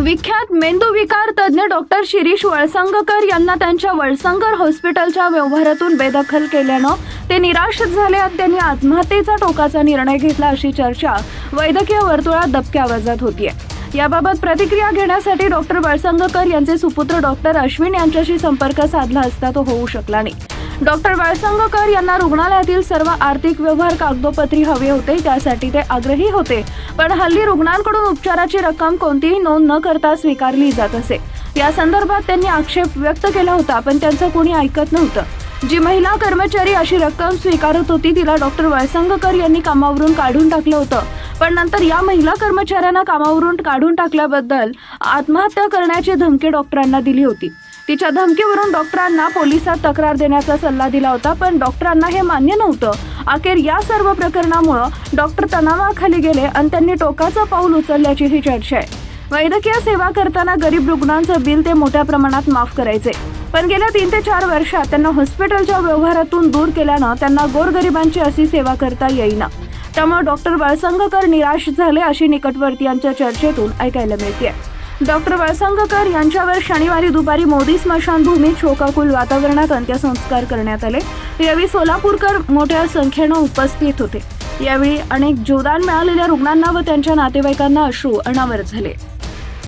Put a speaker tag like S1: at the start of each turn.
S1: विख्यात मेंदूविकार तज्ज्ञ डॉक्टर शिरीष वळसंगकर यांना त्यांच्या वळसंगर हॉस्पिटलच्या व्यवहारातून बेदखल केल्यानं ते निराश झाले आणि त्यांनी आत्महत्येचा टोकाचा निर्णय घेतला अशी चर्चा वैद्यकीय वर्तुळात दबक्या आवाजात होतीये. याबाबत प्रतिक्रिया घेण्यासाठी डॉक्टर वळसंगकर यांचे सुपुत्र डॉक्टर अश्विन यांच्याशी संपर्क साधला असता तो होऊ शकला नाही. डॉक्टर वळसंगकर यांना रुग्णालयातील सर्व आर्थिक व्यवहार कागदोपत्री हवे होते त्यासाठी ते आग्रही होते. पण हल्ली रुग्णांकडून उपचाराची रक्कम कोणतीही नोंद न करता स्वीकारली जात असे. या संदर्भात त्यांनी आक्षेप व्यक्त केला होता पण त्यांचं कोणी ऐकत नव्हतं. जी महिला कर्मचारी अशी रक्कम स्वीकारत होती तिला डॉक्टर वळसंगकर यांनी कामावरून काढून टाकलं होतं. पण नंतर या महिला कर्मचाऱ्यांना कामावरून काढून टाकल्याबद्दल आत्महत्या करण्याची धमकी डॉक्टरांना दिली होती. तिच्या धमकीवरून डॉक्टरांना पोलिसात तक्रार देण्याचा सल्ला दिला होता पण डॉक्टरांना हे मान्य नव्हतं. अखेर या सर्व प्रकरणामुळं डॉक्टर तणावाखाली गेले आणि त्यांनी टोकाचं पाऊल उचलल्याची ही चर्चा आहे. वैद्यकीय सेवा करताना गरीब रुग्णांचं बिल ते मोठ्या प्रमाणात माफ करायचे. पण गेल्या तीन ते चार वर्षात त्यांना हॉस्पिटलच्या व्यवहारातून दूर केल्यानं त्यांना गोरगरिबांची अशी सेवा करता येईना. त्यामुळे डॉक्टर बाळसंगकर निराश झाले अशी निकटवर्तीयांच्या चर्चेतून ऐकायला मिळते डॉक्टर वळसंगकर यांच्यावर शनिवारी दुपारी मोदी स्मशानभूमीत शोकाकुल वातावरणात अंत्यसंस्कार करण्यात आले. यावेळी सोलापूरकर मोठ्या संख्येनं उपस्थित होते. यावेळी अनेक जीवदान मिळालेल्या रुग्णांना व त्यांच्या नातेवाईकांना अश्रू अनावर झाले.